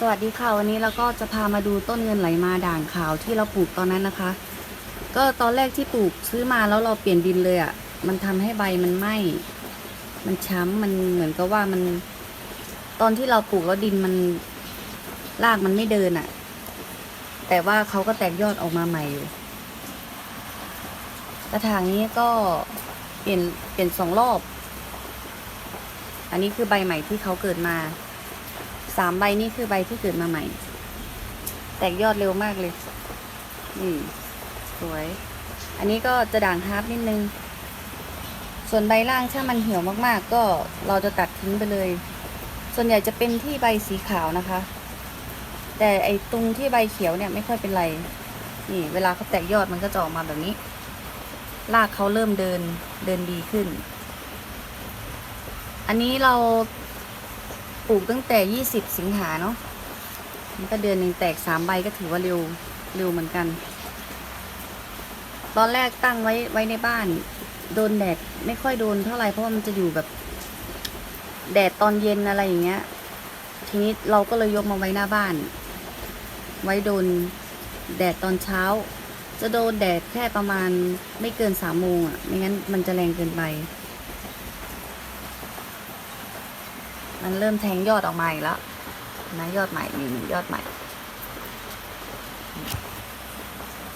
สวัสดีค่ะวันนี้เราก็จะพามาดูต้นเงินไหลมาด่างขาวที่เราปลูกตอนนั้นนะคะ ก็ตอนแรกที่ปลูกซื้อมาแล้วเราเปลี่ยนดินเลยอะ่ะ มันทำให้ใบมันไหม้มันช้ำมันเหมือนกับว่ามัน ตอนที่เราปลูกแล้วดินมันรากมันไม่เดินอะ่ะ แต่ว่าเขาก็แตกยอดออกมาใหม่อยู่กระถางนี้ก็เปลี่ยนเปลี่ยนสองรอบ อันนี้คือใบใหม่ที่เขาเกิดมา สามใบนี่คือใบที่เกิดมาใหม่ แตกยอดเร็วมากเลย นี่ สวย อันนี้ก็จะด่างฮาร์ปนิดนึง ส่วนใบล่างถ้ามันเหี่ยวมากๆ ก็เราจะตัดทิ้งไปเลย ส่วนใหญ่จะเป็นที่ใบสีขาวนะคะ แต่ไอตรงที่ใบเขียวเนี่ยไม่ค่อยเป็นไร นี่ เวลาเขาแตกยอดมันก็จะออกมาแบบนี้ รากเขาเริ่มเดินเดินดีขึ้น อันนี้เรา ปลูกตั้งแต่ 20 สิงหาเนาะมันก็เดือนหนึ่งแตกสามใบก็ถือว่าเร็วเร็วเหมือนกัน ตอนแรกตั้งไว้ไว้ในบ้าน โดนแดดไม่ค่อยโดนเท่าไหร่เพราะว่ามันจะอยู่แบบ แดดตอนเย็นอะไรอย่างเงี้ย ทีนี้เราก็เลยยกมาไว้หน้าบ้าน ไว้โดนแดดตอนเช้า จะโดนแดดแค่ประมาณไม่เกินสามโมงอะไม่งั้นมันจะแรงเกินไป มันเริ่มแทงยอดออกมาอีกแล้วนะยอดใหม่นี่ยอดใหม่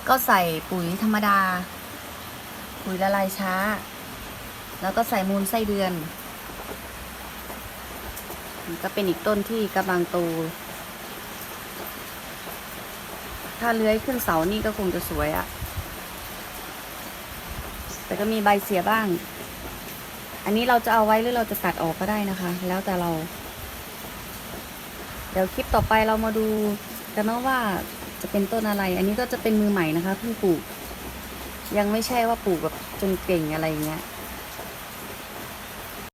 ก็ใส่ปุ๋ยธรรมดา ปุ๋ยละลายช้า แล้วก็ใส่มูลไส้เดือนก็เป็นอีกต้นที่กำลังโต ถ้าเลื้อยขึ้นเสานี่ก็คงจะสวยอะแต่ก็มีใบเสียบ้าง อันนี้เราจะเอาไว้หรือเราจะตัดออกก็ได้นะคะ แล้วแต่เรา เดี๋ยวคลิปต่อไปเรามาดูกันนะว่าจะเป็นต้นอะไร อันนี้ก็จะเป็นมือใหม่นะคะเพิ่งปลูก ยังไม่ใช่ว่าปลูกแบบจนเก่งอะไรอย่างเงี้ย